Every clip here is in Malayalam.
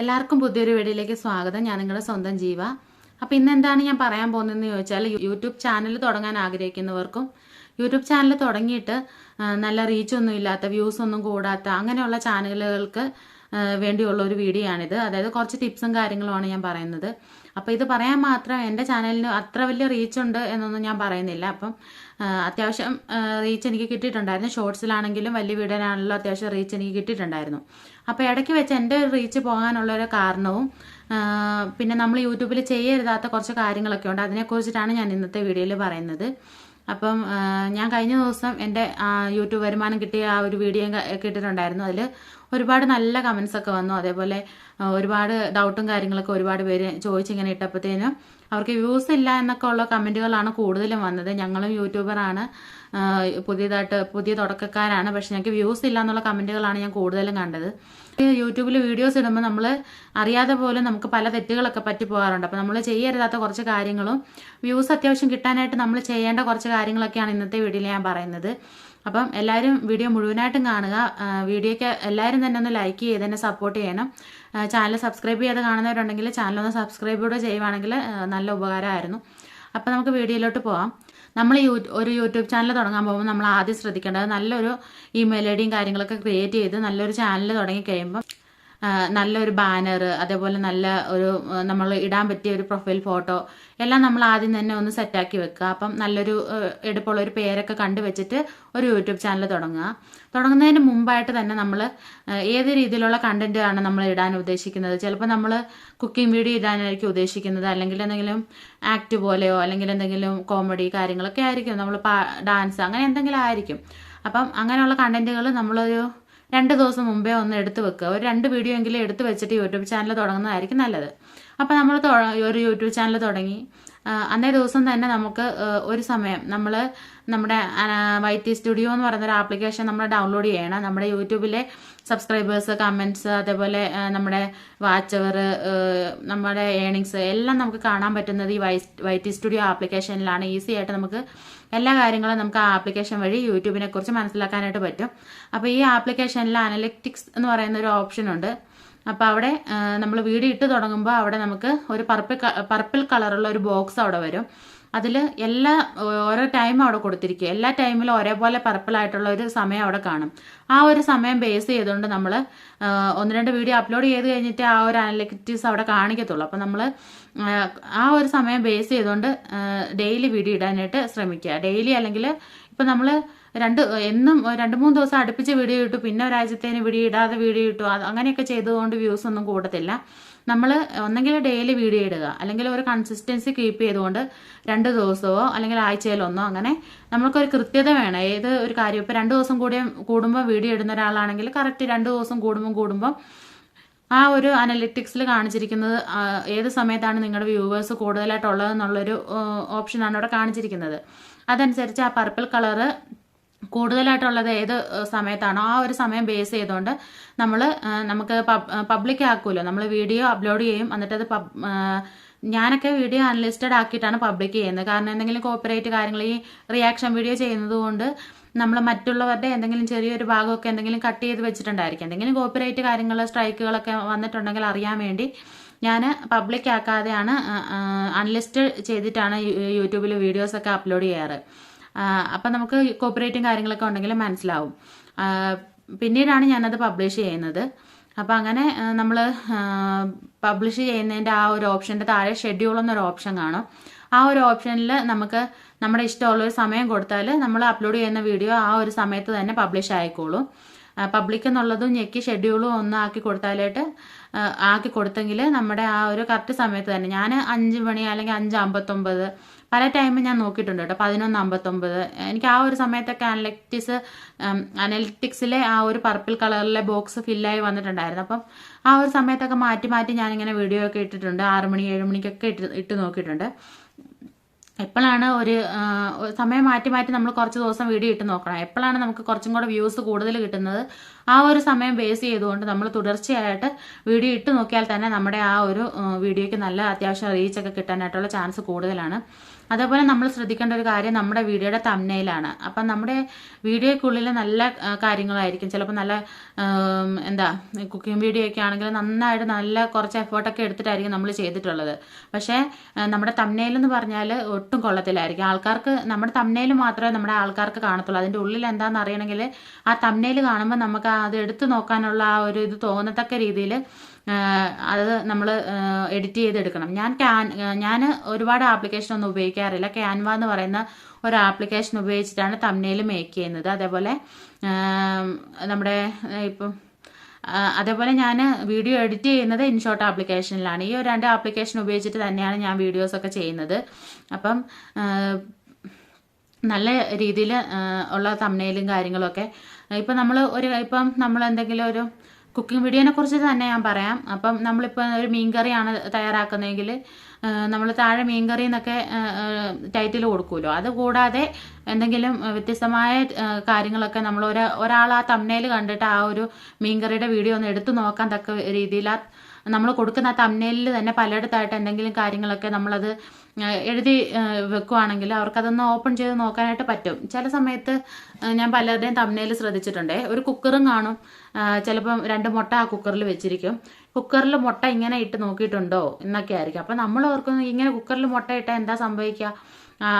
എല്ലാവർക്കും പുതിയൊരു വീഡിയോയിലേക്ക് സ്വാഗതം. ഞാൻ നിങ്ങളുടെ സ്വന്തം ജീവ. അപ്പോൾ ഇന്ന് എന്താണ് ഞാൻ പറയാൻ പോകുന്നതെന്ന് ചോദിച്ചാൽ യൂട്യൂബ് ചാനൽ തുടങ്ങാൻ ആഗ്രഹിക്കുന്നവർക്കും യൂട്യൂബ് ചാനൽ തുടങ്ങിയിട്ട് നല്ല റീച്ചൊന്നും ഇല്ലാത്ത വ്യൂസ് ഒന്നും കൂടാത്ത അങ്ങനെയുള്ള ചാനലുകൾക്ക് വേണ്ടിയുള്ള ഒരു വീഡിയോ ആണിത്. അതായത് കുറച്ച് ടിപ്സും കാര്യങ്ങളുമാണ് ഞാൻ പറയുന്നത്. അപ്പോൾ ഇത് പറയാൻ മാത്രം എന്റെ ചാനലിന് അത്ര വലിയ റീച്ച് ഉണ്ട് എന്നൊന്നും ഞാൻ പറയുന്നില്ല. അപ്പം അത്യാവശ്യം റീച്ച് എനിക്ക് കിട്ടിയിട്ടുണ്ടായിരുന്നു. ഷോർട്സിലാണെങ്കിലും വലിയ വീഡിയോയിലാണെങ്കിലും അത്യാവശ്യം റീച്ച് എനിക്ക് കിട്ടിയിട്ടുണ്ടായിരുന്നു. അപ്പോൾ ഇടയ്ക്ക് വെച്ച് എന്റെ റീച്ച് പോകാനുള്ള ഒരു കാരണവും പിന്നെ നമ്മൾ യൂട്യൂബിൽ ചെയ്യരുതാത്ത കുറച്ച് കാര്യങ്ങളൊക്കെ ഉണ്ട്. അതിനെക്കുറിച്ചിട്ടാണ് ഞാൻ ഇന്നത്തെ വീഡിയോയിൽ പറയുന്നത്. അപ്പം ഞാൻ കഴിഞ്ഞ ദിവസം എന്റെ യൂട്യൂബ് വരുമാനം കിട്ടിയ ആ ഒരു വീഡിയോ കിട്ടിയിട്ടുണ്ടായിരുന്നു അതിൽ ഒരുപാട് നല്ല കമൻസ് ഒക്കെ വന്നു. അതേപോലെ ഒരുപാട് ഡൗട്ടും കാര്യങ്ങളൊക്കെ ഒരുപാട് പേര് ചോദിച്ചിങ്ങനെ ഇട്ടപ്പോഴത്തേനും അവർക്ക് വ്യൂസ് ഇല്ല എന്നൊക്കെ ഉള്ള കമന്റുകളാണ് കൂടുതലും വന്നത്. ഞങ്ങളും യൂട്യൂബറാണ് പുതിയതായിട്ട് പുതിയ തുടക്കക്കാരാണ്. പക്ഷെ ഞങ്ങൾക്ക് വ്യൂസ് ഇല്ല എന്നുള്ള കമന്റുകളാണ് ഞാൻ കൂടുതലും കണ്ടത്. യൂട്യൂബിൽ വീഡിയോസ് ഇടുമ്പോൾ നമ്മൾ അറിയാതെ പോലും നമുക്ക് പല തെറ്റുകളൊക്കെ പറ്റി പോകാറുണ്ട്. അപ്പോൾ നമ്മൾ ചെയ്യരുതാത്ത കുറച്ച് കാര്യങ്ങളും വ്യൂസ് അത്യാവശ്യം കിട്ടാനായിട്ട് നമ്മൾ ചെയ്യേണ്ട കുറച്ച് കാര്യങ്ങളൊക്കെയാണ് ഇന്നത്തെ വീഡിയോയിൽ ഞാൻ പറയുന്നത്. അപ്പം എല്ലാവരും വീഡിയോ മുഴുവനായിട്ടും കാണുക. വീഡിയോയ്ക്ക് എല്ലാവരും തന്നെ ഒന്ന് ലൈക്ക് ചെയ്ത് തന്നെ സപ്പോർട്ട് ചെയ്യണം. ചാനൽ സബ്സ്ക്രൈബ് ചെയ്ത് കാണുന്നവരുണ്ടെങ്കിൽ ചാനൽ ഒന്ന് സബ്സ്ക്രൈബ് കൂടെ ചെയ്യുവാണെങ്കിൽ നല്ല ഉപകാരമായിരുന്നു. അപ്പോൾ നമുക്ക് വീഡിയോയിലോട്ട് പോവാം. നമ്മൾ യൂ ഒരു യൂട്യൂബ് ചാനൽ തുടങ്ങാൻ പോകുമ്പോൾ നമ്മൾ ആദ്യം ശ്രദ്ധിക്കേണ്ടത് നല്ലൊരു ഇമെയിൽ ഐ ഡിയും കാര്യങ്ങളൊക്കെ ക്രിയേറ്റ് ചെയ്ത് നല്ലൊരു ചാനൽ തുടങ്ങി കഴിയുമ്പോൾ നല്ലൊരു ബാനർ അതേപോലെ നല്ല ഒരു നമ്മൾ ഇടാൻ പറ്റിയ ഒരു പ്രൊഫൈൽ ഫോട്ടോ എല്ലാം നമ്മൾ ആദ്യം തന്നെ ഒന്ന് സെറ്റാക്കി വെക്കുക. അപ്പം നല്ലൊരു എടുപ്പുള്ള ഒരു പേരൊക്കെ കണ്ടു വെച്ചിട്ട് ഒരു യൂട്യൂബ് ചാനൽ തുടങ്ങുക. തുടങ്ങുന്നതിന് മുമ്പായിട്ട് തന്നെ നമ്മൾ ഏത് രീതിയിലുള്ള കണ്ടന്റ് ആണ് നമ്മൾ ഇടാൻ ഉദ്ദേശിക്കുന്നത്? ചിലപ്പോൾ നമ്മൾ കുക്കിംഗ് വീഡിയോ ഇടാനായിരിക്കും ഉദ്ദേശിക്കുന്നത്. അല്ലെങ്കിൽ എന്തെങ്കിലും ആക്ട് പോലെയോ അല്ലെങ്കിൽ എന്തെങ്കിലും കോമഡി കാര്യങ്ങളൊക്കെ ആയിരിക്കും. നമ്മൾ ഡാൻസ് അങ്ങനെ എന്തെങ്കിലും ആയിരിക്കും. അപ്പം അങ്ങനെയുള്ള കണ്ടന്റുകൾ നമ്മളൊരു രണ്ട് ദിവസം മുമ്പേ ഒന്ന് എടുത്തു വെക്കുക. ഒരു രണ്ട് വീഡിയോ എങ്കിലും എടുത്ത് വെച്ചിട്ട് യൂട്യൂബ് ചാനൽ തുടങ്ങുന്നതായിരിക്കും നല്ലത്. അപ്പോൾ നമ്മൾ ഒരു യൂട്യൂബ് ചാനൽ തുടങ്ങി. അന്നേ ദിവസം തന്നെ നമുക്ക് ഒരു സമയം നമ്മൾ നമ്മുടെ വൈ ടി സ്റ്റുഡിയോ എന്ന് പറയുന്ന ഒരു ആപ്ലിക്കേഷൻ നമ്മൾ ഡൗൺലോഡ് ചെയ്യണം. നമ്മുടെ യൂട്യൂബിലെ സബ്സ്ക്രൈബേഴ്സ് കമന്റ്സ് അതേപോലെ നമ്മുടെ വാച്ച് അവർ നമ്മുടെ ഏണിങ്സ് എല്ലാം നമുക്ക് കാണാൻ പറ്റുന്നത് ഈ വൈ വൈ ടി സ്റ്റുഡിയോ ആപ്ലിക്കേഷനിലാണ്. ഈസി ആയിട്ട് നമുക്ക് എല്ലാ കാര്യങ്ങളും നമുക്ക് ആ ആപ്ലിക്കേഷൻ വഴി യൂട്യൂബിനെ കുറിച്ച് മനസ്സിലാക്കാനായിട്ട് പറ്റും. അപ്പോൾ ഈ ആപ്ലിക്കേഷനിൽ അനലിറ്റിക്സ് എന്ന് പറയുന്ന ഒരു ഓപ്ഷൻ ഉണ്ട്. അപ്പോൾ അവിടെ നമ്മൾ വീഡിയോ ഇട്ട് തുടങ്ങുമ്പോൾ അവിടെ നമുക്ക് ഒരു പർപ്പിൾ പർപ്പിൾ കളറുള്ള ഒരു ബോക്സ് അവിടെ വരും. അതിൽ എല്ലാ ഓരോ ടൈം അവിടെ കൊടുത്തിരിക്കും. എല്ലാ ടൈമിലും ഒരേപോലെ പർപ്പിളായിട്ടുള്ള ഒരു സമയം അവിടെ കാണും. ആ ഒരു സമയം ബേസ് ചെയ്തുകൊണ്ട് നമ്മൾ ഒന്ന് രണ്ട് വീഡിയോ അപ്ലോഡ് ചെയ്ത് കഴിഞ്ഞിട്ട് ആ ഒരു അനലിറ്റിക്സ് അവിടെ കാണിക്കത്തുള്ളൂ. അപ്പോൾ നമ്മൾ ആ ഒരു സമയം ബേസ് ചെയ്തുകൊണ്ട് ഡെയിലി വീഡിയോ ഇടാനായിട്ട് ശ്രമിക്കുക. ഡെയിലി അല്ലെങ്കിൽ ഇപ്പം നമ്മൾ രണ്ട് എന്നും രണ്ട് മൂന്ന് ദിവസം അടുപ്പിച്ച് വീഡിയോ ഇട്ടു പിന്നെ ഒരാഴ്ചത്തേന് വീഡിയോ ഇടാതെ വീഡിയോ ഇട്ടു അങ്ങനെയൊക്കെ ചെയ്തുകൊണ്ട് വ്യൂസ് ഒന്നും കൂടത്തില്ല. നമ്മൾ ഒന്നെങ്കിൽ ഡെയിലി വീഡിയോ ഇടുക. അല്ലെങ്കിൽ ഒരു കൺസിസ്റ്റൻസി കീപ്പ് ചെയ്തുകൊണ്ട് രണ്ട് ദിവസമോ അല്ലെങ്കിൽ ആഴ്ചയിലൊന്നോ അങ്ങനെ നമ്മൾക്കൊരു കൃത്യത വേണം. ഏത് ഒരു കാര്യം ഇപ്പോൾ രണ്ട് ദിവസം കൂടി കൂടുമ്പോൾ വീഡിയോ ഇടുന്ന ഒരാളാണെങ്കിൽ കറക്റ്റ് രണ്ട് ദിവസം കൂടുമ്പോൾ കൂടുമ്പോൾ ആ ഒരു അനലിറ്റിക്സിൽ കാണിച്ചിരിക്കുന്നത് ഏത് സമയത്താണ് നിങ്ങളുടെ വ്യൂവേഴ്സ് കൂടുതലായിട്ടുള്ളത് എന്നുള്ളൊരു ഓപ്ഷനാണ് അവിടെ കാണിച്ചിരിക്കുന്നത്. അതനുസരിച്ച് ആ പർപ്പിൾ കളറ് കൂടുതലായിട്ടുള്ളത് ഏത് സമയത്താണോ ആ ഒരു സമയം ബേസ് ചെയ്തുകൊണ്ട് നമ്മൾ നമുക്ക് പബ്ലിക് ആക്കുമല്ലോ നമ്മൾ വീഡിയോ അപ്ലോഡ് ചെയ്യും. എന്നിട്ട് അത് പബ് ഞാനൊക്കെ വീഡിയോ അൺലിസ്റ്റഡ് ആക്കിയിട്ടാണ് പബ്ലിക് ചെയ്യുന്നത്. കാരണം എന്തെങ്കിലും കോപ്പറേറ്റ് കാര്യങ്ങൾ ഈ റിയാക്ഷൻ വീഡിയോ ചെയ്യുന്നത് കൊണ്ട് നമ്മൾ മറ്റുള്ളവരുടെ എന്തെങ്കിലും ചെറിയൊരു ഭാഗമൊക്കെ എന്തെങ്കിലും കട്ട് ചെയ്ത് വെച്ചിട്ടുണ്ടായിരിക്കും. എന്തെങ്കിലും കോപ്പറേറ്റ് കാര്യങ്ങൾ സ്ട്രൈക്കുകളൊക്കെ വന്നിട്ടുണ്ടെങ്കിൽ അറിയാൻ വേണ്ടി ഞാൻ പബ്ലിക് ആക്കാതെയാണ് അൺലിസ്റ്റഡ് ചെയ്തിട്ടാണ് യൂട്യൂബിൽ വീഡിയോസൊക്കെ അപ്ലോഡ് ചെയ്യാറ്. അപ്പം നമുക്ക് കോപ്പറേറ്റും കാര്യങ്ങളൊക്കെ ഉണ്ടെങ്കിൽ മനസ്സിലാവും. പിന്നീടാണ് ഞാനത് പബ്ലിഷ് ചെയ്യുന്നത്. അപ്പം അങ്ങനെ നമ്മൾ പബ്ലിഷ് ചെയ്യുന്നതിന്റെ ആ ഒരു ഓപ്ഷന്റെ താഴെ ഷെഡ്യൂൾ എന്നൊരു ഓപ്ഷൻ കാണും. ആ ഒരു ഓപ്ഷനിൽ നമുക്ക് നമ്മുടെ ഇഷ്ടമുള്ള ഒരു സമയം കൊടുത്താൽ നമ്മൾ അപ്ലോഡ് ചെയ്യുന്ന വീഡിയോ ആ ഒരു സമയത്ത് തന്നെ പബ്ലിഷ് ആയിക്കോളും. പബ്ലിക് എന്നുള്ളതും ഞെക്കി ഷെഡ്യൂളും ഒന്ന് ആക്കി കൊടുത്താലായിട്ട് ആക്കി കൊടുത്തെങ്കിൽ നമ്മുടെ ആ ഒരു കറക്റ്റ് സമയത്ത് തന്നെ ഞാൻ അഞ്ച് മണി അല്ലെങ്കിൽ അഞ്ച് അമ്പത്തൊമ്പത് പല ടൈമും ഞാൻ നോക്കിയിട്ടുണ്ട് കേട്ടോ. പതിനൊന്ന് അമ്പത്തൊമ്പത്. എനിക്ക് ആ ഒരു സമയത്തൊക്കെ അനലറ്റിക്സ് അനലറ്റിക്സിലെ ആ ഒരു പർപ്പിൾ കളറിലെ ബോക്സ് ഫില്ലായി വന്നിട്ടുണ്ടായിരുന്നു. അപ്പം ആ ഒരു സമയത്തൊക്കെ മാറ്റി മാറ്റി ഞാനിങ്ങനെ വീഡിയോ ഒക്കെ ഇട്ടിട്ടുണ്ട്. ആറ് മണി ഏഴ് മണിക്കൊക്കെ ഇട്ട് ഇട്ട് നോക്കിയിട്ടുണ്ട്. എപ്പോഴാണ് ഒരു സമയം മാറ്റി മാറ്റി നമ്മൾ കുറച്ച് ദിവസം വീഡിയോ ഇട്ട് നോക്കണം. എപ്പോഴാണ് നമുക്ക് കുറച്ചും കൂടെ വ്യൂസ് കൂടുതൽ കിട്ടുന്നത്? ആ ഒരു സമയം ബേസ് ചെയ്തുകൊണ്ട് നമ്മൾ തുടർച്ചയായിട്ട് വീഡിയോ ഇട്ട് നോക്കിയാൽ തന്നെ നമ്മുടെ ആ ഒരു വീഡിയോയ്ക്ക് നല്ല അത്യാവശ്യം റീച്ചൊക്കെ കിട്ടാനായിട്ടുള്ള ചാൻസ് കൂടുതലാണ്. അതേപോലെ നമ്മൾ ശ്രദ്ധിക്കേണ്ട ഒരു കാര്യം നമ്മുടെ വീഡിയോയുടെ തമ്മനയിലാണ് അപ്പം നമ്മുടെ വീഡിയോയ്ക്കുള്ളിൽ നല്ല കാര്യങ്ങളായിരിക്കും. ചിലപ്പോൾ നല്ല എന്താ കുക്കിംഗ് വീഡിയോ ഒക്കെ ആണെങ്കിൽ നന്നായിട്ട് നല്ല കുറച്ച് എഫേർട്ടൊക്കെ എടുത്തിട്ടായിരിക്കും നമ്മൾ ചെയ്തിട്ടുള്ളത്. പക്ഷേ നമ്മുടെ തമ്മനയിൽ എന്ന് പറഞ്ഞാൽ ഒട്ടും കൊള്ളത്തിലായിരിക്കും ആൾക്കാർക്ക് നമ്മുടെ തമ്മനയിൽ മാത്രമേ നമ്മുടെ ആൾക്കാർക്ക് കാണത്തുള്ളൂ. അതിന്റെ ഉള്ളിൽ എന്താണെന്ന് അറിയണമെങ്കിൽ ആ തമ്മനയിൽ കാണുമ്പോൾ നമുക്ക് അത് എടുത്തു നോക്കാനുള്ള ആ ഒരു ഇത് തോന്നത്തക്ക രീതിയിൽ അത് നമ്മൾ എഡിറ്റ് ചെയ്തെടുക്കണം. ഞാൻ ക്യാൻ ഞാൻ ഒരുപാട് ആപ്ലിക്കേഷൻ ഒന്നും ഉപയോഗിക്കാറില്ല. ക്യാൻവ എന്ന് പറയുന്ന ഒരു ആപ്ലിക്കേഷൻ ഉപയോഗിച്ചിട്ടാണ് തമ്മനയിൽ മേക്ക് ചെയ്യുന്നത്. അതേപോലെ നമ്മുടെ ഇപ്പം അതേപോലെ ഞാൻ വീഡിയോ എഡിറ്റ് ചെയ്യുന്നത് ഇൻഷോട്ട് ആപ്ലിക്കേഷനിലാണ് ഈ ഒരു രണ്ട് ആപ്ലിക്കേഷൻ ഉപയോഗിച്ചിട്ട് തന്നെയാണ് ഞാൻ വീഡിയോസൊക്കെ ചെയ്യുന്നത്. അപ്പം നല്ല രീതിയിൽ ഉള്ള തമ്മിലും കാര്യങ്ങളൊക്കെ ഇപ്പം നമ്മൾ ഒരു ഇപ്പം നമ്മൾ എന്തെങ്കിലും ഒരു കുക്കിംഗ് വീഡിയോനെ കുറിച്ച് തന്നെ ഞാൻ പറയാം. അപ്പം നമ്മളിപ്പോൾ ഒരു മീൻകറിയാണ് തയ്യാറാക്കുന്നതെങ്കിൽ നമ്മൾ താഴെ മീൻകറി എന്നൊക്കെ ടൈറ്റിൽ കൊടുക്കുമല്ലോ. അതുകൂടാതെ എന്തെങ്കിലും വ്യത്യസ്തമായ കാര്യങ്ങളൊക്കെ നമ്മൾ ഒരു ഒരാൾ ആ തമ്മനയിൽ കണ്ടിട്ട് ആ ഒരു മീൻകറിയുടെ വീഡിയോ ഒന്ന് എടുത്തു നോക്കാൻ തക്ക രീതിയിൽ ആ നമ്മൾ കൊടുക്കുന്ന തമ്മനയിൽ തന്നെ പലയിടത്തായിട്ട് എന്തെങ്കിലും കാര്യങ്ങളൊക്കെ നമ്മളത് എഴുതി വെക്കുവാണെങ്കിൽ അവർക്കതൊന്ന് ഓപ്പൺ ചെയ്ത് നോക്കാനായിട്ട് പറ്റും. ചില സമയത്ത് ഞാൻ പലരുടെയും തമ്മനയിൽ ശ്രദ്ധിച്ചിട്ടുണ്ട്. ഒരു കുക്കറും കാണും. ചിലപ്പം രണ്ട് മുട്ട ആ കുക്കറിൽ വെച്ചിരിക്കും. കുക്കറിൽ മുട്ട ഇങ്ങനെ ഇട്ട് നോക്കിയിട്ടുണ്ടോ എന്നൊക്കെ ആയിരിക്കും. അപ്പം നമ്മൾ ഓർക്കുന്നു ഇങ്ങനെ കുക്കറിൽ മുട്ട ഇട്ടാൽ എന്താ സംഭവിക്കുക?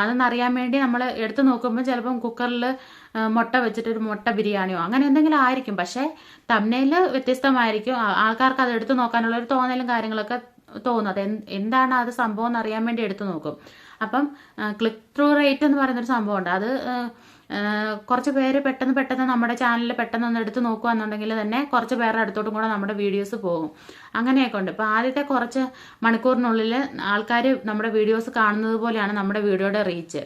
അതൊന്നറിയാൻ വേണ്ടി നമ്മൾ എടുത്തു നോക്കുമ്പോൾ ചിലപ്പം കുക്കറിൽ മുട്ട വെച്ചിട്ട് ഒരു മുട്ട ബിരിയാണിയോ അങ്ങനെ എന്തെങ്കിലും ആയിരിക്കും. പക്ഷേ തമ്മനയിൽ വ്യത്യസ്തമായിരിക്കും. ആൾക്കാർക്ക് അത് എടുത്തു നോക്കാനുള്ള ഒരു തോന്നലും കാര്യങ്ങളൊക്കെ തോന്നും. അത് എന്താണ് അത് സംഭവം എന്ന് അറിയാൻ വേണ്ടി എടുത്തു നോക്കും. അപ്പം ക്ലിക്ക് ത്രൂ റേറ്റ് എന്ന് പറയുന്നൊരു സംഭവമുണ്ട്. അത് കുറച്ച് പേര് പെട്ടെന്ന് പെട്ടെന്ന് നമ്മുടെ ചാനലിൽ പെട്ടെന്ന് ഒന്ന് എടുത്ത് നോക്കുകയെന്നുണ്ടെങ്കിൽ തന്നെ കുറച്ച് പേരുടെ അടുത്തോട്ടും കൂടെ നമ്മുടെ വീഡിയോസ് പോകും. അങ്ങനെയൊക്കെ ഉണ്ട്. ഇപ്പോൾ ആദ്യത്തെ കുറച്ച് മണിക്കൂറിനുള്ളിൽ ആൾക്കാർ നമ്മുടെ വീഡിയോസ് കാണുന്നത് പോലെയാണ് നമ്മുടെ വീഡിയോയുടെ റീച്ച്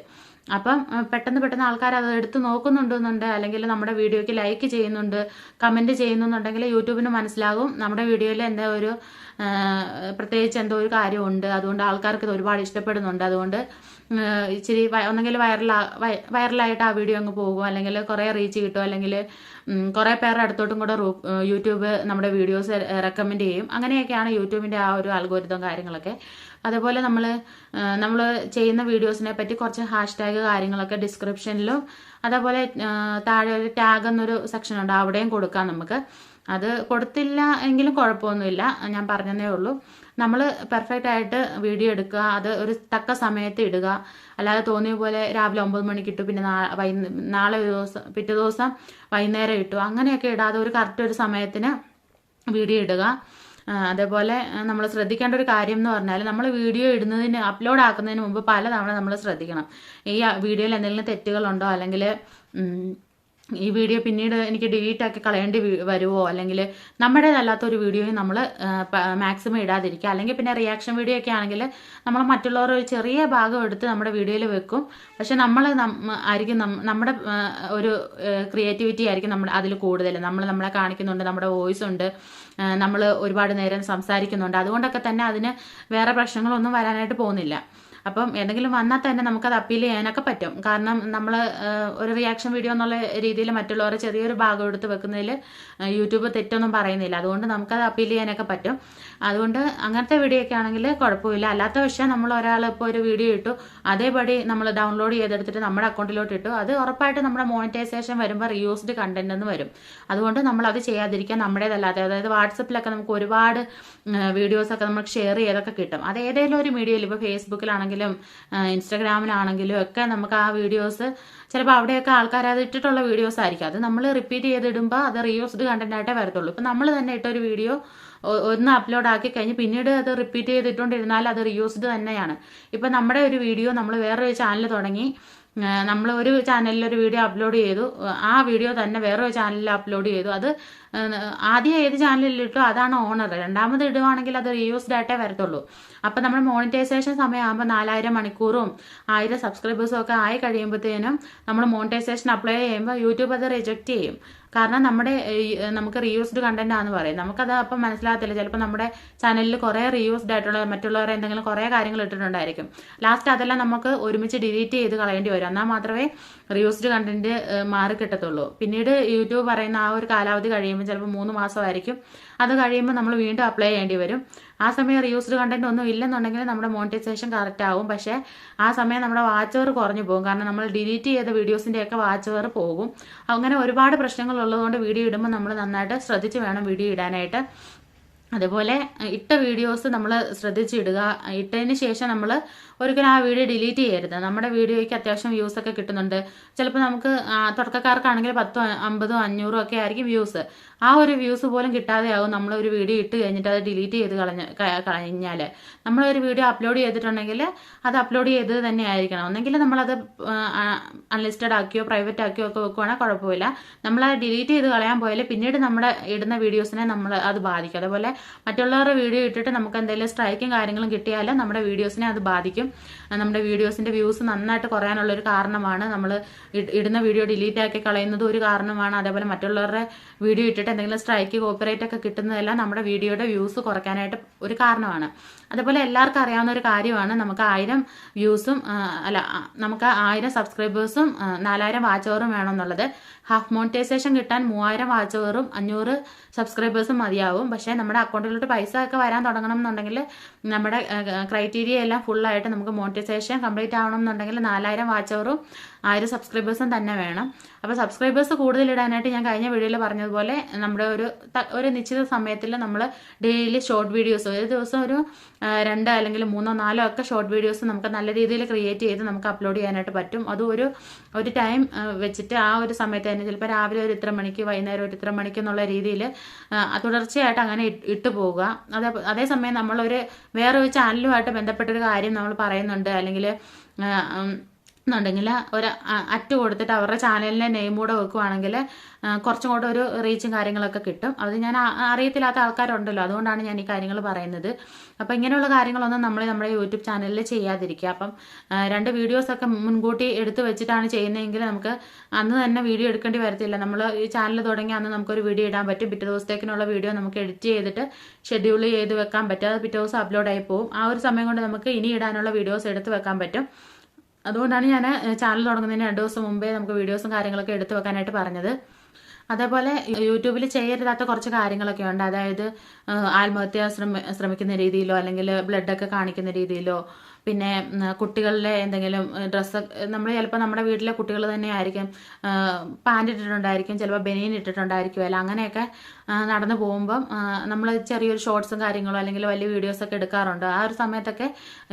അപ്പം പെട്ടെന്ന് പെട്ടെന്ന് ആൾക്കാർ അത് എടുത്ത് നോക്കുന്നുണ്ടെന്നുണ്ട് അല്ലെങ്കിൽ നമ്മുടെ വീഡിയോയ്ക്ക് ലൈക്ക് ചെയ്യുന്നുണ്ട് കമന്റ് ചെയ്യുന്നുണ്ടെങ്കിൽ യൂട്യൂബിന് മനസ്സിലാകും നമ്മുടെ വീഡിയോയിൽ എന്താ ഒരു പ്രത്യേകിച്ച് എന്തോ ഒരു കാര്യമുണ്ട്. അതുകൊണ്ട് ആൾക്കാർക്ക് ഇത് ഒരുപാട് ഇഷ്ടപ്പെടുന്നുണ്ട്. അതുകൊണ്ട് ഇച്ചിരി ഒന്നെങ്കിൽ വൈറലാ വൈറലായിട്ട് ആ വീഡിയോ അങ്ങ് പോകും. അല്ലെങ്കിൽ കുറേ റീച്ച് കിട്ടും. അല്ലെങ്കിൽ കുറേ പേരുടെ അടുത്തോട്ടും കൂടെ യൂട്യൂബ് നമ്മുടെ വീഡിയോസ് റെക്കമെൻഡ് ചെയ്യും. അങ്ങനെയൊക്കെയാണ് യൂട്യൂബിന്റെ ആ ഒരു അൽഗോരിതം കാര്യങ്ങളൊക്കെ. അതുപോലെ നമ്മൾ നമ്മൾ ചെയ്യുന്ന വീഡിയോസിനെ പറ്റി കുറച്ച് ഹാഷ് ടാഗ് കാര്യങ്ങളൊക്കെ ഡിസ്ക്രിപ്ഷനിലും അതേപോലെ താഴെ ഒരു ടാഗ് എന്നൊരു സെക്ഷൻ ഉണ്ട് അവിടെയും കൊടുക്കാം നമുക്ക്. അത് കൊടുത്തില്ല എങ്കിലും കുഴപ്പമൊന്നുമില്ല ഞാൻ പറഞ്ഞതേ ഉള്ളൂ. നമ്മൾ പെർഫെക്റ്റ് ആയിട്ട് വീഡിയോ എടുക്കുക അത് ഒരു തക്ക സമയത്ത് ഇടുക. അല്ലാതെ തോന്നിയ പോലെ രാവിലെ ഒമ്പത് മണിക്ക് ഇട്ടു പിന്നെ നാളെ ഒരു ദിവസം പിറ്റേ ദിവസം വൈകുന്നേരം ഇട്ടു. അങ്ങനെയൊക്കെ ഇടാതെ ഒരു കറക്റ്റ് ഒരു സമയത്തിന് വീഡിയോ ഇടുക. അതേപോലെ നമ്മൾ ശ്രദ്ധിക്കേണ്ട ഒരു കാര്യം എന്ന് പറഞ്ഞാൽ നമ്മൾ വീഡിയോ ഇടുന്നതിന് അപ്ലോഡ് ആക്കുന്നതിന് മുമ്പ് പലതവണ നമ്മൾ ശ്രദ്ധിക്കണം. ഈ വീഡിയോയിൽ എന്തെങ്കിലും തെറ്റുകളുണ്ടോ? അല്ലെങ്കിൽ ഈ വീഡിയോ പിന്നീട് എനിക്ക് ഡിലീറ്റ് ആക്കി കളയേണ്ടി വരുമോ അല്ലെങ്കിൽ നമ്മുടേതല്ലാത്ത ഒരു വീഡിയോയും നമ്മൾ മാക്സിമം ഇടാതിരിക്കുക. അല്ലെങ്കിൽ പിന്നെ റിയാക്ഷൻ വീഡിയോ ഒക്കെ ആണെങ്കിൽ നമ്മൾ മറ്റുള്ളവരുടെ ഒരു ചെറിയ ഭാഗം എടുത്ത് നമ്മുടെ വീഡിയോയിൽ വെക്കും. പക്ഷെ നമ്മൾ ആയിരിക്കും നമ്മുടെ ഒരു ക്രിയേറ്റിവിറ്റി ആയിരിക്കും നമ്മുടെ അതിൽ കൂടുതൽ. നമ്മൾ നമ്മളെ കാണിക്കുന്നുണ്ട് നമ്മുടെ വോയിസ് ഉണ്ട് നമ്മൾ ഒരുപാട് നേരം സംസാരിക്കുന്നുണ്ട്. അതുകൊണ്ടൊക്കെ തന്നെ അതിന് വേറെ പ്രശ്നങ്ങളൊന്നും വരാനായിട്ട് പോകുന്നില്ല. അപ്പം എന്തെങ്കിലും വന്നാൽ തന്നെ നമുക്കത് അപ്പീൽ ചെയ്യാനൊക്കെ പറ്റും. കാരണം നമ്മൾ ഒരു റിയാക്ഷൻ വീഡിയോ എന്നുള്ള രീതിയിൽ മറ്റുള്ളവരെ ചെറിയൊരു ഭാഗം എടുത്ത് വെക്കുന്നതിൽ യൂട്യൂബ് തെറ്റൊന്നും പറയുന്നില്ല. അതുകൊണ്ട് നമുക്കത് അപ്പീൽ ചെയ്യാനൊക്കെ പറ്റും. അതുകൊണ്ട് അങ്ങനത്തെ വീഡിയോ ഒക്കെ ആണെങ്കിൽ കുഴപ്പമില്ല. അല്ലാത്ത പക്ഷേ നമ്മൾ ഒരാൾ ഇപ്പോൾ ഒരു വീഡിയോ ഇട്ടു. അതേപടി നമ്മൾ ഡൗൺലോഡ് ചെയ്തെടുത്തിട്ട് നമ്മുടെ അക്കൗണ്ടിലോട്ട് ഇട്ടു. അത് ഉറപ്പായിട്ട് നമ്മുടെ മോണിറ്റൈസേഷൻ വരുമ്പോൾ റീയൂസ്ഡ് കണ്ടന്റ് എന്ന് വരും. അതുകൊണ്ട് നമ്മൾ അത് ചെയ്യാതിരിക്കാൻ നമ്മുടേതല്ലാതെ അതായത് വാട്സപ്പിലൊക്കെ നമുക്ക് ഒരുപാട് വീഡിയോസൊക്കെ നമ്മൾ ഷെയർ ചെയ്തൊക്കെ കിട്ടും. അത് ഏതെങ്കിലും ഒരു മീഡിയയിൽ ഇപ്പോൾ ഫേസ്ബുക്കിലാണെങ്കിലും ഇൻസ്റ്റാഗ്രാമിലാണെങ്കിലും ഒക്കെ നമുക്ക് ആ വീഡിയോസ് ചിലപ്പോൾ അവിടെയൊക്കെ ആൾക്കാർ അത് ഇട്ടിട്ടുള്ള വീഡിയോസ് ആയിരിക്കും. അത് നമ്മൾ റിപ്പീറ്റ് ചെയ്തിടുമ്പോൾ അത് റീയൂസ്ഡ് കണ്ടന്റ് ആയിട്ടേ വരത്തുള്ളൂ. ഇപ്പം നമ്മൾ തന്നെ ഇട്ടൊരു വീഡിയോ ഒന്ന് അപ്ലോഡ് ആക്കി കഴിഞ്ഞ് പിന്നീട് അത് റിപ്പീറ്റ് ചെയ്തിട്ടുകൊണ്ടിരുന്നാൽ അത് റീയൂസ്ഡ് തന്നെയാണ്. ഇപ്പം നമ്മുടെ ഒരു വീഡിയോ നമ്മൾ വേറൊരു ചാനൽ തുടങ്ങി നമ്മൾ ഒരു ചാനലിൽ ഒരു വീഡിയോ അപ്ലോഡ് ചെയ്തു ആ വീഡിയോ തന്നെ വേറൊരു ചാനലിൽ അപ്ലോഡ് ചെയ്തു. അത് ആദ്യം ഏത് ചാനലിൽ ഇട്ടോ? അതാണ് ഓണർ രണ്ടാമത് ഇടുവാണെങ്കിൽ അത് റീയൂസ്ഡ് ആയിട്ടേ വരത്തുള്ളൂ. അപ്പം നമ്മൾ മോണിറ്റൈസേഷൻ സമയമാകുമ്പോൾ നാലായിരം മണിക്കൂറും ആയിരം സബ്സ്ക്രൈബേഴ്സും ഒക്കെ ആയി കഴിയുമ്പോഴത്തേനും നമ്മൾ മോണിറ്റൈസേഷൻ അപ്ലൈ ചെയ്യുമ്പോൾ യൂട്യൂബ് അത് റിജക്റ്റ് ചെയ്യും. കാരണം നമ്മുടെ നമുക്ക് റീയൂസ്ഡ് കണ്ടന്റ് ആണെന്ന് പറയും. നമുക്കത് അപ്പം മനസ്സിലാകത്തില്ല. ചിലപ്പോൾ നമ്മുടെ ചാനലിൽ കുറേ റീയൂസ്ഡ് ആയിട്ടുള്ള മറ്റുള്ളവരെ എന്തെങ്കിലും കുറേ കാര്യങ്ങൾ ഇട്ടിട്ടുണ്ടായിരിക്കും. ലാസ്റ്റ് അതെല്ലാം നമുക്ക് ഒരുമിച്ച് ഡിലീറ്റ് ചെയ്ത് കളയേണ്ടി വരും. എന്നാൽ മാത്രമേ റിയൂസ്ഡ് കണ്ടന്റ് മാറി കിട്ടത്തുള്ളൂ. പിന്നീട് യൂട്യൂബ് പറയുന്ന ആ ഒരു കാലാവധി കഴിയുമ്പോൾ ചിലപ്പോൾ മൂന്ന് മാസമായിരിക്കും. അത് കഴിയുമ്പോൾ നമ്മൾ വീണ്ടും അപ്ലൈ ചെയ്യേണ്ടി വരും. ആ സമയം റിയൂസ്ഡ് കണ്ടന്റ് ഒന്നും ഇല്ലെന്നുണ്ടെങ്കിൽ നമ്മുടെ മോണിറ്റൈസേഷൻ കറക്റ്റ് ആവും. പക്ഷേ ആ സമയം നമ്മുടെ വാച്ച് കുറഞ്ഞു പോകും. കാരണം നമ്മൾ ഡിലീറ്റ് ചെയ്ത വീഡിയോസിന്റെയൊക്കെ വാച്ച് പോകും. അങ്ങനെ ഒരുപാട് പ്രശ്നങ്ങൾ ഉള്ളതുകൊണ്ട് വീഡിയോ ഇടുമ്പോൾ നമ്മൾ നന്നായിട്ട് ശ്രദ്ധിച്ച് വേണം വീഡിയോ ഇടാനായിട്ട്. അതുപോലെ ഇട്ട വീഡിയോസ് നമ്മൾ ശ്രദ്ധിച്ചിടുക. ഇട്ടതിന് ശേഷം നമ്മൾ ഒരിക്കലും ആ വീഡിയോ ഡിലീറ്റ് ചെയ്യരുത്. നമ്മുടെ വീഡിയോയ്ക്ക് അത്യാവശ്യം വ്യൂസ് ഒക്കെ കിട്ടുന്നുണ്ട്. ചിലപ്പോൾ നമുക്ക് തുടക്കക്കാർക്കാണെങ്കിൽ പത്തോ അമ്പതോ അഞ്ഞൂറോ ഒക്കെ ആയിരിക്കും വ്യൂസ് ആ ഒരു വ്യൂസ് പോലും കിട്ടാതെയാവും നമ്മൾ ഒരു വീഡിയോ ഇട്ട് കഴിഞ്ഞിട്ട് അത് ഡിലീറ്റ് ചെയ്ത് കളഞ്ഞ കഴിഞ്ഞാൽ നമ്മളൊരു വീഡിയോ അപ്ലോഡ് ചെയ്തിട്ടുണ്ടെങ്കിൽ അത് അപ്ലോഡ് ചെയ്തത് തന്നെ ആയിരിക്കണം. ഒന്നെങ്കിൽ നമ്മളത് അൺലിസ്റ്റഡ് ആക്കിയോ പ്രൈവറ്റ് ആക്കിയോ ഒക്കെ വെക്കുവാണെങ്കിൽ കുഴപ്പമില്ല. നമ്മൾ അത് ഡിലീറ്റ് ചെയ്ത് കളയാൻ പോയാൽ പിന്നീട് നമ്മുടെ ഇടുന്ന വീഡിയോസിനെ നമ്മൾ അത് ബാധിക്കും. അതുപോലെ മറ്റുള്ളവരുടെ വീഡിയോ ഇട്ടിട്ട് നമുക്ക് എന്തെങ്കിലും സ്ട്രൈക്കും കാര്യങ്ങളും കിട്ടിയാൽ നമ്മുടെ വീഡിയോസിനെ അത് ബാധിക്കും. നമ്മുടെ വീഡിയോസിന്റെ വ്യൂസ് നന്നായിട്ട് കുറയാനുള്ള ഒരു കാരണമാണ് നമ്മൾ ഇടുന്ന വീഡിയോ ഡിലീറ്റ് ആക്കി കളയുന്നത് ഒരു കാരണമാണ്. അതേപോലെ മറ്റുള്ളവരുടെ വീഡിയോ ഇട്ടിട്ട് എന്തെങ്കിലും സ്ട്രൈക്ക് കോപ്പറേറ്റ് ഒക്കെ കിട്ടുന്നതെല്ലാം നമ്മുടെ വീഡിയോയുടെ വ്യൂസ് കുറയ്ക്കാനായിട്ട് ഒരു കാരണമാണ്. അതുപോലെ എല്ലാവർക്കും അറിയാവുന്ന ഒരു കാര്യമാണ് നമുക്ക് ആയിരം വ്യൂസും അല്ല നമുക്ക് ആയിരം സബ്സ്ക്രൈബേഴ്സും നാലായിരം വാച്ച് അവറും വേണമെന്നുള്ളത് ഹാഫ് മോണിറ്റൈസേഷൻ കിട്ടാൻ മൂവായിരം വാച്ചവറും അഞ്ഞൂറ് സബ്സ്ക്രൈബേഴ്സും മതിയാവും. പക്ഷേ നമ്മുടെ അക്കൗണ്ടിലോട്ട് പൈസ ഒക്കെ വരാൻ തുടങ്ങണം എന്നുണ്ടെങ്കിൽ നമ്മുടെ ക്രൈറ്റീരിയ എല്ലാം ഫുള്ളായിട്ട് നമുക്ക് മോണിറ്റൈസേഷൻ കംപ്ലീറ്റ് ആവണം എന്നുണ്ടെങ്കിൽ നാലായിരം വാച്ചവറും ആയിരം സബ്സ്ക്രൈബേഴ്സും തന്നെ വേണം. അപ്പോൾ സബ്സ്ക്രൈബേഴ്സ് കൂടുതലിടാനായിട്ട് ഞാൻ കഴിഞ്ഞ വീഡിയോയിൽ പറഞ്ഞതുപോലെ നമ്മുടെ ഒരു ഒരു നിശ്ചിത സമയത്തിൽ നമ്മൾ ഡെയിലി ഷോർട്ട് വീഡിയോസ് ഒരു ദിവസം ഒരു രണ്ട് അല്ലെങ്കിൽ മൂന്നോ നാലോ ഒക്കെ ഷോർട്ട് വീഡിയോസ് നമുക്ക് നല്ല രീതിയിൽ ക്രിയേറ്റ് ചെയ്ത് നമുക്ക് അപ്ലോഡ് ചെയ്യാനായിട്ട് പറ്റും. അതും ഒരു ഒരു ടൈം വെച്ചിട്ട് ആ ഒരു സമയത്ത് തന്നെ. ചിലപ്പോൾ രാവിലെ ഒരു ഇത്ര മണിക്ക് വൈകുന്നേരം ഒരു ഇത്ര മണിക്ക് എന്നുള്ള രീതിയിൽ തുടർച്ചയായിട്ട് അങ്ങനെ ഇട്ടു പോവുക. അതേ അതേസമയം നമ്മളൊരു വേറൊരു ചാനലുമായിട്ട് ബന്ധപ്പെട്ടൊരു കാര്യം നമ്മൾ പറയുന്നുണ്ട്. അല്ലെങ്കിൽ എന്നുണ്ടെങ്കിൽ ഒരു അറ്റ് കൊടുത്തിട്ട് അവരുടെ ചാനലിന്റെ നെയിം കൂടെ വെക്കുവാണെങ്കിൽ കുറച്ചും കൂടെ ഒരു റീച്ചും കാര്യങ്ങളൊക്കെ കിട്ടും. അത് ഞാൻ അറിയത്തില്ലാത്ത ആൾക്കാരുണ്ടല്ലോ. അതുകൊണ്ടാണ് ഞാൻ ഈ കാര്യങ്ങൾ പറയുന്നത്. അപ്പോൾ ഇങ്ങനെയുള്ള കാര്യങ്ങളൊന്നും നമ്മൾ നമ്മുടെ യൂട്യൂബ് ചാനലിൽ ചെയ്യാതിരിക്കുക. അപ്പം രണ്ട് വീഡിയോസൊക്കെ മുൻകൂട്ടി എടുത്തു വെച്ചിട്ടാണ് ചെയ്യുന്നതെങ്കിൽ നമുക്ക് അന്ന് തന്നെ വീഡിയോ എടുക്കേണ്ടി വരത്തില്ല. നമ്മൾ ഈ ചാനൽ തുടങ്ങി അന്ന് നമുക്കൊരു വീഡിയോ ഇടാൻ പറ്റും. പിറ്റേ ദിവസത്തേക്കിനുള്ള വീഡിയോ നമുക്ക് എഡിറ്റ് ചെയ്തിട്ട് ഷെഡ്യൂൾ ചെയ്ത് വെക്കാൻ പറ്റും. അത് പിറ്റേ ദിവസം അപ്ലോഡായി പോകും ആ ഒരു സമയം കൊണ്ട് നമുക്ക് ഇനി ഇടാനുള്ള വീഡിയോസ് എടുത്ത് വെക്കാൻ പറ്റും. അതുകൊണ്ടാണ് ഞാൻ ചാനൽ തുടങ്ങുന്നതിന് രണ്ട് ദിവസം മുമ്പേ നമുക്ക് വീഡിയോസും കാര്യങ്ങളൊക്കെ എടുത്തു വെക്കാനായിട്ട് പറഞ്ഞത്. അതേപോലെ യൂട്യൂബിൽ ചെയ്യരുതാത്ത കുറച്ച് കാര്യങ്ങളൊക്കെ ഉണ്ട്. അതായത് ആത്മഹത്യ ശ്രമ ശ്രമിക്കുന്ന രീതിയിലോ അല്ലെങ്കിൽ ബ്ലഡൊക്കെ കാണിക്കുന്ന രീതിയിലോ പിന്നെ കുട്ടികളുടെ എന്തെങ്കിലും ഡ്രസ്സ് നമ്മൾ ചിലപ്പോൾ നമ്മുടെ വീട്ടിലെ കുട്ടികൾ തന്നെ ആയിരിക്കും പാന്റ് ഇട്ടിട്ടുണ്ടായിരിക്കും ചിലപ്പോൾ ബനിയൻ ഇട്ടിട്ടുണ്ടായിരിക്കും അല്ല അങ്ങനെയൊക്കെ നടന്നു പോകുമ്പം നമ്മൾ ചെറിയൊരു ഷോർട്സും കാര്യങ്ങളോ അല്ലെങ്കിൽ വലിയ വീഡിയോസൊക്കെ എടുക്കാറുണ്ട്. ആ ഒരു സമയത്തൊക്കെ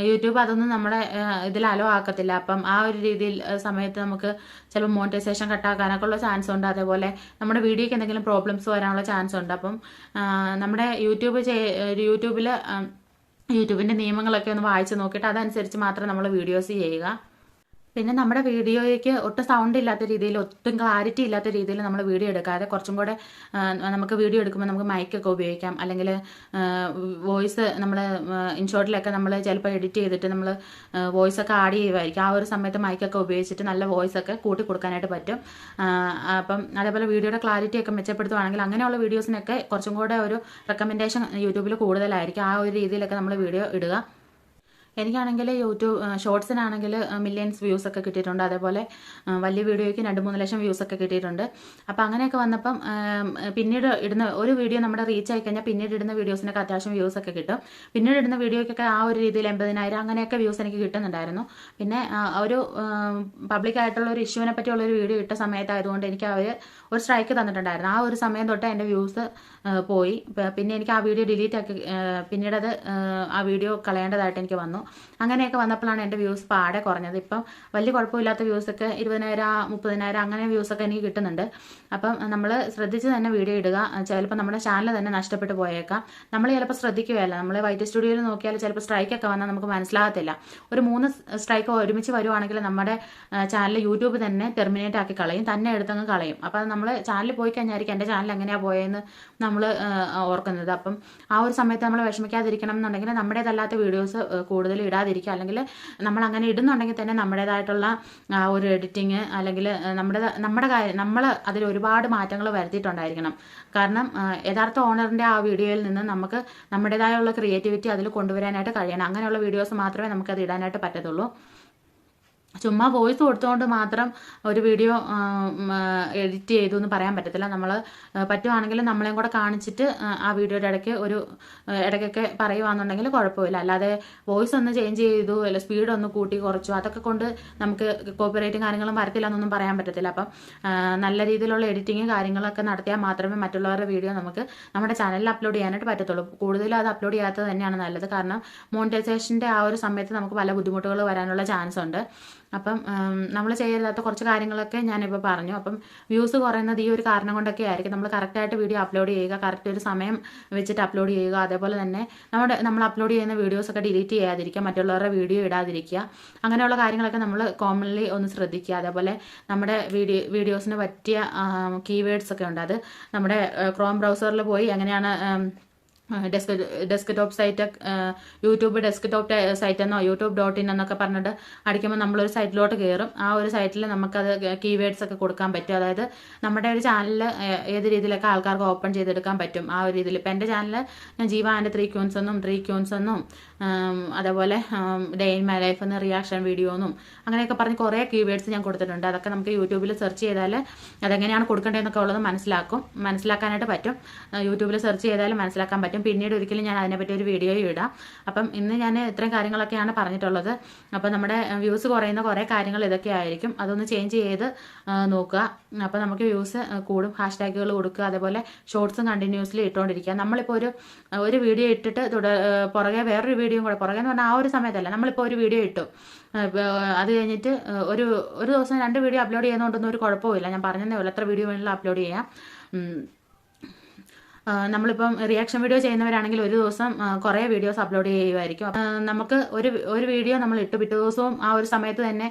യൂട്യൂബ് അതൊന്നും നമ്മളെ ഇതിൽ അലോ ആക്കത്തില്ല. അപ്പം ആ ഒരു രീതിയിൽ സമയത്ത് നമുക്ക് ചിലപ്പോൾ മോണിറ്റൈസേഷൻ കട്ടാക്കാനൊക്കെ ഉള്ള ചാൻസ് ഉണ്ട്. അതേപോലെ നമ്മുടെ വീഡിയോയ്ക്ക് എന്തെങ്കിലും പ്രോബ്ലംസ് വരാനുള്ള ചാൻസ് ഉണ്ട്. അപ്പം നമ്മുടെ യൂട്യൂബ് യൂട്യൂബിൽ യൂട്യൂബിന്റെ നിയമങ്ങളൊക്കെ ഒന്ന് വായിച്ച് നോക്കിയിട്ട് അതനുസരിച്ച് മാത്രം നമ്മൾ വീഡിയോസ് ചെയ്യുക. പിന്നെ നമ്മുടെ വീഡിയോയ്ക്ക് ഒട്ടും സൗണ്ട് ഇല്ലാത്ത രീതിയിൽ ഒട്ടും ക്ലാരിറ്റി ഇല്ലാത്ത രീതിയിൽ നമ്മൾ വീഡിയോ എടുക്കാതെ കുറച്ചും കൂടെ നമുക്ക് വീഡിയോ എടുക്കുമ്പോൾ നമുക്ക് മൈക്കൊക്കെ ഉപയോഗിക്കാം. അല്ലെങ്കിൽ വോയിസ് നമ്മൾ ഇൻഷോട്ടിലൊക്കെ നമ്മൾ ചിലപ്പോൾ എഡിറ്റ് ചെയ്തിട്ട് നമ്മൾ വോയിസ് ഒക്കെ ആഡ് ചെയ്യുമായിരിക്കും ആ ഒരു സമയത്ത് മൈക്കൊക്കെ ഉപയോഗിച്ചിട്ട് നല്ല വോയിസ് ഒക്കെ കൂട്ടി കൊടുക്കാനായിട്ട് പറ്റും. അപ്പം അതേപോലെ വീഡിയോയുടെ ക്ലാരിറ്റി ഒക്കെ മെച്ചപ്പെടുത്തുവാണെങ്കിൽ അങ്ങനെയുള്ള വീഡിയോസിനൊക്കെ കുറച്ചും കൂടെ ഒരു റെക്കമെൻഡേഷൻ യൂട്യൂബിൽ കൂടുതലായിരിക്കും. ആ ഒരു രീതിയിലൊക്കെ നമ്മൾ വീഡിയോ ഇടുക. എനിക്കാണെങ്കിൽ യൂട്യൂബ് ഷോർട്സിനാണെങ്കിൽ മില്യൺസ് വ്യൂസ് ഒക്കെ കിട്ടിയിട്ടുണ്ട്. അതേപോലെ വലിയ വീഡിയോയ്ക്ക് രണ്ട് മൂന്ന് ലക്ഷം വ്യൂസ് ഒക്കെ കിട്ടിയിട്ടുണ്ട്. അപ്പോൾ അങ്ങനെയൊക്കെ വന്നപ്പം പിന്നീട് ഇടുന്ന ഒരു വീഡിയോ നമ്മുടെ റീച്ച് ആയി കഴിഞ്ഞാൽ പിന്നീട് ഇടുന്ന വീഡിയോസിനൊക്കെ അത്യാവശ്യം വ്യൂസ് ഒക്കെ കിട്ടും. പിന്നീട് ഇടുന്ന വീഡിയോയ്ക്കൊക്കെ ആ ഒരു രീതിയിൽ എൺപതിനായിരം അങ്ങനെയൊക്കെ വ്യൂസ് എനിക്ക് കിട്ടുന്നുണ്ടായിരുന്നു. പിന്നെ ഒരു പബ്ലിക്കായിട്ടുള്ള ഒരു ഇഷ്യൂവിനെ പറ്റിയുള്ള ഒരു വീഡിയോ ഇട്ട സമയത്തായതുകൊണ്ട് എനിക്ക് അവർ ഒരു സ്ട്രൈക്ക് തന്നിട്ടുണ്ടായിരുന്നു. ആ ഒരു സമയം തൊട്ട് എന്റെ വ്യൂസ് പോയി. പിന്നെ എനിക്ക് ആ വീഡിയോ ഡിലീറ്റ് ആക്കി പിന്നീട് അത് ആ, വീഡിയോ കളയേണ്ടതായിട്ട് എനിക്ക് വന്നു. അങ്ങനെയൊക്കെ വന്നപ്പോഴാണ് എന്റെ വ്യൂസ് പാടെ കുറഞ്ഞത്. ഇപ്പം വലിയ കുഴപ്പമില്ലാത്ത വ്യൂസൊക്കെ ഇരുപതിനായിരം മുപ്പതിനായിരം അങ്ങനെ വ്യൂസൊക്കെ എനിക്ക് കിട്ടുന്നുണ്ട്. അപ്പം നമ്മൾ ശ്രദ്ധിച്ച് തന്നെ വീഡിയോ ഇടുക. ചിലപ്പോൾ നമ്മുടെ ചാനൽ തന്നെ നഷ്ടപ്പെട്ടു പോയേക്കാം. നമ്മൾ ചിലപ്പോൾ ശ്രദ്ധിക്കുകയല്ല. നമ്മൾ വൈറ്റ് സ്റ്റുഡിയോയിൽ നോക്കിയാൽ ചിലപ്പോൾ സ്ട്രൈക്കൊക്കെ വന്നാൽ നമുക്ക് മനസ്സിലാകത്തില്ല. ഒരു മൂന്ന് സ്ട്രൈക്ക് ഒരുമിച്ച് വരുവാണെങ്കിൽ നമ്മുടെ ചാനൽ യൂട്യൂബ് തന്നെ ടെർമിനേറ്റ് ആക്കി കളയും. തന്നെ എടുത്തങ്ങ് കളയും. അപ്പോൾ നമ്മൾ ചാനലിൽ പോയി കഴിഞ്ഞായിരിക്കും എന്റെ ചാനൽ എങ്ങനെയാണ് പോയതെന്ന് നമ്മൾ ഓർക്കുന്നത്. അപ്പം ആ ഒരു സമയത്ത് നമ്മൾ വിഷമിക്കാതിരിക്കണം എന്നുണ്ടെങ്കിൽ നമ്മുടേതല്ലാത്ത വീഡിയോസ് കൂടുതൽ ഇടാതിരിക്കുക. അല്ലെങ്കിൽ നമ്മൾ അങ്ങനെ ഇടുന്നുണ്ടെങ്കിൽ തന്നെ നമ്മുടേതായിട്ടുള്ള ഒരു എഡിറ്റിങ് അല്ലെങ്കിൽ നമ്മുടെ നമ്മുടെ കാര്യം നമ്മൾ അതിൽ ഒരുപാട് മാറ്റങ്ങൾ വരുത്തിയിട്ടുണ്ടായിരിക്കണം. കാരണം യഥാർത്ഥ ഓണറിന്റെ ആ വീഡിയോയിൽ നിന്ന് നമുക്ക് നമ്മുടേതായുള്ള ക്രിയേറ്റിവിറ്റി അതിൽ കൊണ്ടുവരാനായിട്ട് കഴിയണം. അങ്ങനെയുള്ള വീഡിയോസ് മാത്രമേ നമുക്കത് ഇടാനായിട്ട് പറ്റത്തുള്ളൂ. ചുമ്മാ വോയിസ് കൊടുത്തുകൊണ്ട് മാത്രം ഒരു വീഡിയോ എഡിറ്റ് ചെയ്തു എന്ന് പറയാൻ പറ്റത്തില്ല. നമ്മൾ പറ്റുവാണെങ്കിൽ നമ്മളെയും കൂടെ കാണിച്ചിട്ട് ആ, വീഡിയോയുടെ ഇടയ്ക്ക് ഒരു ഇടയ്ക്കൊക്കെ പറയുവാന്നുണ്ടെങ്കിൽ കുഴപ്പമില്ല. അല്ലാതെ വോയിസ് ഒന്ന് ചേഞ്ച് ചെയ്തു അല്ല സ്പീഡ് ഒന്ന് കൂട്ടി കുറച്ചു അതൊക്കെ കൊണ്ട് നമുക്ക് കോപ്പിറൈറ്റും കാര്യങ്ങളും വരത്തില്ല എന്നൊന്നും പറയാൻ പറ്റത്തില്ല. അപ്പം നല്ല രീതിയിലുള്ള എഡിറ്റിങ് കാര്യങ്ങളൊക്കെ നടത്തിയാൽ മാത്രമേ മറ്റുള്ളവരുടെ വീഡിയോ നമുക്ക് നമ്മുടെ ചാനലിൽ അപ്ലോഡ് ചെയ്യാനായിട്ട് പറ്റത്തുള്ളൂ. കൂടുതലും അത് അപ്ലോഡ് ചെയ്യാത്തത് തന്നെയാണ് നല്ലത്. കാരണം മോണിറ്റൈസേഷന്റെ ആ ഒരു സമയത്ത് നമുക്ക് പല ബുദ്ധിമുട്ടുകൾ വരാനുള്ള ചാൻസ് ഉണ്ട്. അപ്പം നമ്മൾ ചെയ്യാത്ത കുറച്ച് കാര്യങ്ങളൊക്കെ ഞാനിപ്പോൾ പറഞ്ഞു. അപ്പം വ്യൂസ് കുറയുന്നത് ഈ ഒരു കാരണം കൊണ്ടൊക്കെ ആയിരിക്കും. നമ്മൾ കറക്റ്റായിട്ട് വീഡിയോ അപ്ലോഡ് ചെയ്യുക കറക്റ്റ് ഒരു സമയം വെച്ചിട്ട് അപ്ലോഡ് ചെയ്യുക. അതേപോലെ തന്നെ നമ്മുടെ നമ്മൾ അപ്ലോഡ് ചെയ്യുന്ന വീഡിയോസൊക്കെ ഡിലീറ്റ് ചെയ്യാതിരിക്കുക മറ്റുള്ളവരുടെ വീഡിയോ ഇടാതിരിക്കുക. അങ്ങനെയുള്ള കാര്യങ്ങളൊക്കെ നമ്മൾ കോമൺലി ഒന്ന് ശ്രദ്ധിക്കുക. അതേപോലെ നമ്മുടെ വീഡിയോ വീഡിയോസിന് പറ്റിയ കീവേഡ്സ് ഒക്കെ ഉണ്ട്. അത് നമ്മുടെ ക്രോം ബ്രൗസറിൽ പോയി എങ്ങനെയാണ് ഉം, desktop site YouTube desktop site എന്നോ യൂട്യൂബ് ഡോട്ട് ഇൻ എന്നൊക്കെ പറഞ്ഞിട്ട് അടിക്കുമ്പോൾ നമ്മളൊരു സൈറ്റിലോട്ട് കയറും ആ ഒരു സൈറ്റിൽ നമുക്കത് കീവേഡ്സ് ഒക്കെ കൊടുക്കാൻ പറ്റും. അതായത് നമ്മുടെ ഒരു ചാനൽ ഏത് രീതിയിലൊക്കെ ആൾക്കാർക്ക് ഓപ്പൺ ചെയ്തെടുക്കാൻ പറ്റും. ആ ഒരു രീതിയിൽ. ഇപ്പം എന്റെ ചാനൽ ഞാൻ ജീവ ആൻഡ് ത്രീ ക്യൂൻസ് എന്നും ത്രീ ക്യൂൻസ് എന്നും അതേപോലെ ഡേ ഇൻ മൈ ലൈഫ് എന്ന റിയാക്ഷൻ വീഡിയോ എന്നും അങ്ങനെയൊക്കെ പറഞ്ഞ് കുറേ കീവേഡ്സ് ഞാൻ കൊടുത്തിട്ടുണ്ട്. അതൊക്കെ നമുക്ക് യൂട്യൂബിൽ സെർച്ച് ചെയ്താൽ അതെങ്ങനെയാണ് കൊടുക്കേണ്ടതെന്നൊക്കെ ഉള്ളത് മനസ്സിലാക്കും. മനസ്സിലാക്കാനായിട്ട് പറ്റും. യൂട്യൂബിൽ സെർച്ച് ചെയ്താൽ മനസ്സിലാക്കാൻ പറ്റും. പിന്നീട് ഒരിക്കലും ഞാൻ അതിനെപ്പറ്റി ഒരു വീഡിയോ ഇടാം. അപ്പം ഇന്ന് ഞാൻ ഇത്രയും കാര്യങ്ങളൊക്കെയാണ് പറഞ്ഞിട്ടുള്ളത്. അപ്പം നമ്മുടെ വ്യൂസ് കുറയുന്ന കുറേ കാര്യങ്ങൾ ഇതൊക്കെ ആയിരിക്കും. അതൊന്ന് ചേഞ്ച് ചെയ്ത് നോക്കുക. അപ്പോൾ നമുക്ക് വ്യൂസ് കൂടും. ഹാഷ്ടാഗുകൾ കൊടുക്കുക. അതേപോലെ ഷോർട്സും കണ്ടിന്യൂസ്ലി ഇട്ടുകൊണ്ടിരിക്കുക നമ്മളിപ്പോൾ ഒരു ഒരു വീഡിയോ ഇട്ടിട്ട് തുട പുറകെ വേറൊരു വീഡിയോ കൂടെ പുറകെ എന്ന് പറഞ്ഞാൽ ആ ഒരു സമയത്തല്ല. നമ്മളിപ്പോൾ ഒരു വീഡിയോ ഇട്ടു. അത് കഴിഞ്ഞിട്ട് ഒരു ഒരു ദിവസം രണ്ട് വീഡിയോ അപ്ലോഡ് ചെയ്യുന്നതുകൊണ്ടൊന്നും ഒരു കുഴപ്പമില്ല ഞാൻ പറഞ്ഞതേ ഉള്ളൂ. എത്ര വീഡിയോ വേണമെങ്കിലും അപ്ലോഡ് ചെയ്യാം. നമ്മളിപ്പം റിയാക്ഷൻ വീഡിയോ ചെയ്യുന്നവരാണെങ്കിൽ ഒരു ദിവസം കുറെ വീഡിയോസ് അപ്ലോഡ് ചെയ്യുമായിരിക്കും നമുക്ക് ഒരു ഒരു വീഡിയോ നമ്മൾ ഇട്ട്. പിറ്റേ ദിവസവും ആ ഒരു സമയത്ത് തന്നെ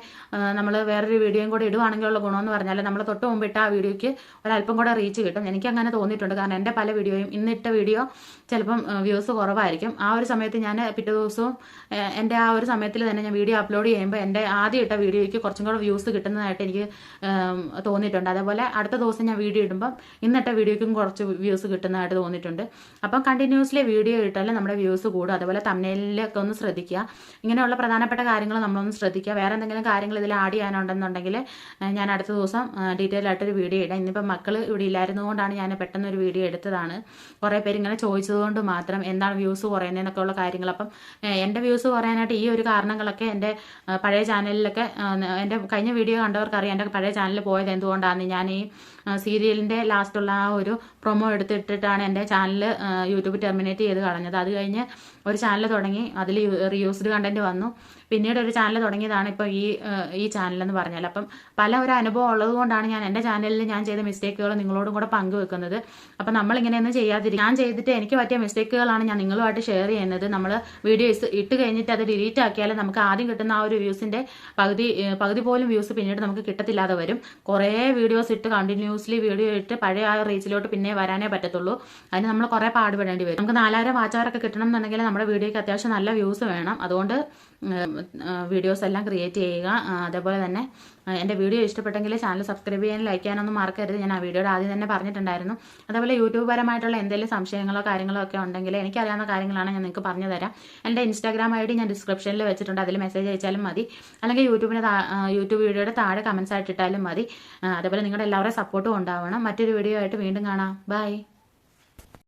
നമ്മൾ വേറൊരു വീഡിയോയും കൂടെ ഇടുവാണെങ്കിലുള്ള ഗുണമെന്ന് പറഞ്ഞാൽ നമ്മൾ തൊട്ട് മുമ്പ് ഇട്ട ആ വീഡിയോയ്ക്ക് ഒരല്പം കൂടെ റീച്ച് കിട്ടും. എനിക്ക് അങ്ങനെ തോന്നിയിട്ടുണ്ട്. കാരണം എന്റെ പല വീഡിയോയും ഇന്നിട്ട വീഡിയോ ചിലപ്പം വ്യൂസ് കുറവായിരിക്കും. ആ ഒരു സമയത്ത് ഞാൻ പിറ്റേ ദിവസവും എന്റെ ആ ഒരു സമയത്തിൽ തന്നെ ഞാൻ വീഡിയോ അപ്ലോഡ് ചെയ്യുമ്പോൾ എന്റെ ആദ്യം ഇട്ട വീഡിയോയ്ക്ക് കുറച്ചും കൂടെ വ്യൂസ് കിട്ടുന്നതായിട്ട് എനിക്ക് തോന്നിയിട്ടുണ്ട്. അതേപോലെ അടുത്ത ദിവസം ഞാൻ വീഡിയോ ഇടുമ്പം ഇന്നിട്ട വീഡിയോയ്ക്കും കുറച്ച് വ്യൂസ് കിട്ടുന്നതായിട്ട് തോന്നിയിട്ടുണ്ട്. അപ്പം കണ്ടിന്യൂസ്ലി വീഡിയോ ഇട്ടാൽ നമ്മുടെ വ്യൂസ് കൂടും. അതുപോലെ തമ്മിലൊക്കെ ഒന്ന് ശ്രദ്ധിക്കുക. ഇങ്ങനെയുള്ള പ്രധാനപ്പെട്ട കാര്യങ്ങൾ നമ്മളൊന്ന് ശ്രദ്ധിക്കുക. വേറെ എന്തെങ്കിലും കാര്യങ്ങൾ ഇതിൽ ആഡ് ചെയ്യാനുണ്ടെന്നുണ്ടെങ്കിൽ ഞാൻ അടുത്ത ദിവസം ഡീറ്റെയിൽ ആയിട്ടൊരു വീഡിയോ ഇടാം. ഇന്നിപ്പോൾ മക്കൾ ഇവിടെ ഇല്ലായിരുന്നുകൊണ്ടാണ് ഞാൻ പെട്ടെന്ന് ഒരു വീഡിയോ എടുത്തതാണ്. കുറേ പേര് ഇങ്ങനെ ചോദിച്ചതുകൊണ്ട് മാത്രം എന്താണ് വ്യൂസ് കുറയുന്നതെന്നൊക്കെ ഉള്ള കാര്യങ്ങൾ അപ്പം എന്റെ വ്യൂസ് കുറയാനായിട്ട് ഈ ഒരു കാരണങ്ങളൊക്കെ എന്റെ പഴയ ചാനലിലൊക്കെ എന്റെ കഴിഞ്ഞ വീഡിയോ കണ്ടവർക്കറിയാം. എന്റെ പഴയ ചാനലിൽ പോയത് എന്തുകൊണ്ടാണ് ഞാൻ ഈ സീരിയലിന്റെ ലാസ്റ്റുള്ള ആ ഒരു പ്രൊമോ എടുത്തിട്ടിട്ടാണ് എന്റെ ചാനൽ യൂട്യൂബ് ടെർമിനേറ്റ് ചെയ്ത് കളഞ്ഞത്. അത് കഴിഞ്ഞ് ഒരു ചാനൽ തുടങ്ങി. അതിൽ റിയൂസ്ഡ് കണ്ടന്റ് വന്നു. പിന്നീട് ഒരു ചാനൽ തുടങ്ങിയതാണ് ഇപ്പോൾ ഈ ഈ ചാനൽ എന്ന് പറഞ്ഞാൽ അപ്പം പല ഒരു അനുഭവം ഉള്ളത് കൊണ്ടാണ് ഞാൻ എന്റെ ചാനലിൽ ഞാൻ ചെയ്ത മിസ്റ്റേക്കുകൾ നിങ്ങളോടും കൂടെ പങ്കുവെക്കുന്നത്. അപ്പം നമ്മളിങ്ങനെയൊന്നും ചെയ്യാതിരിക്കും ഞാൻ ചെയ്തിട്ട് എനിക്ക് പറ്റിയ മിസ്റ്റേക്കുകളാണ് ഞാൻ നിങ്ങളുമായിട്ട് ഷെയർ ചെയ്യുന്നത്. നമ്മൾ വീഡിയോസ് ഇട്ട് കഴിഞ്ഞിട്ട് അത് ഡിലീറ്റ് ആക്കിയാൽ നമുക്ക് ആദ്യം കിട്ടുന്ന ആ ഒരു വ്യൂസിന്റെ പകുതി പകുതി പോലും വ്യൂസ് പിന്നീട് നമുക്ക് കിട്ടത്തില്ലാതെ വരും. കുറേ വീഡിയോസ് ഇട്ട് കണ്ടിന്യൂസ്ലി വീഡിയോ ഇട്ട് പഴയ ആ റീച്ചിലോട്ട് പിന്നെ വരാനേ പറ്റത്തുള്ളൂ. അതിന് നമ്മൾ കുറേ പാടുപെടേണ്ടി വരും. നമുക്ക് നാലായിരം വാച്ചവരൊക്കെ കിട്ടണം എന്നുണ്ടെങ്കിൽ നമ്മുടെ വീഡിയോയ്ക്ക് അത്യാവശ്യം നല്ല വ്യൂസ് വേണം. അതുകൊണ്ട് വീഡിയോസ് എല്ലാം ക്രിയേറ്റ് ചെയ്യുക. അതേപോലെ തന്നെ എന്റെ വീഡിയോ ഇഷ്ടപ്പെട്ടെങ്കിൽ ചാനൽ സബ്സ്ക്രൈബ് ചെയ്യാൻ ലൈക്ക് ചെയ്യാനൊന്നും മറക്കരുത്. ഞാൻ ആ വീഡിയോയുടെ ആദ്യം തന്നെ പറഞ്ഞിട്ടുണ്ടായിരുന്നു. അതേപോലെ യൂട്യൂബ് പരമായിട്ടുള്ള എന്തെങ്കിലും സംശയങ്ങളോ കാര്യങ്ങളോ ഒക്കെ ഉണ്ടെങ്കിൽ എനിക്കറിയാവുന്ന കാര്യങ്ങളാണ് ഞാൻ നിങ്ങൾക്ക് പറഞ്ഞു തരാം. എന്റെ ഇൻസ്റ്റാഗ്രാം ഐ ഞാൻ ഡിസ്ക്രിപ്ഷനിൽ വെച്ചിട്ടുണ്ട്. അതിൽ മെസ്സേജ് അയച്ചാലും മതി. അല്ലെങ്കിൽ യൂട്യൂബിന് യൂട്യൂബ് വീഡിയോയുടെ താഴെ കമൻസ് ആയിട്ട് ഇട്ടാലും മതി. അതേപോലെ നിങ്ങളുടെ എല്ലാവരുടെയും സപ്പോർട്ടും ഉണ്ടാവണം. മറ്റൊരു വീഡിയോ ആയിട്ട് വീണ്ടും കാണാം. ബൈ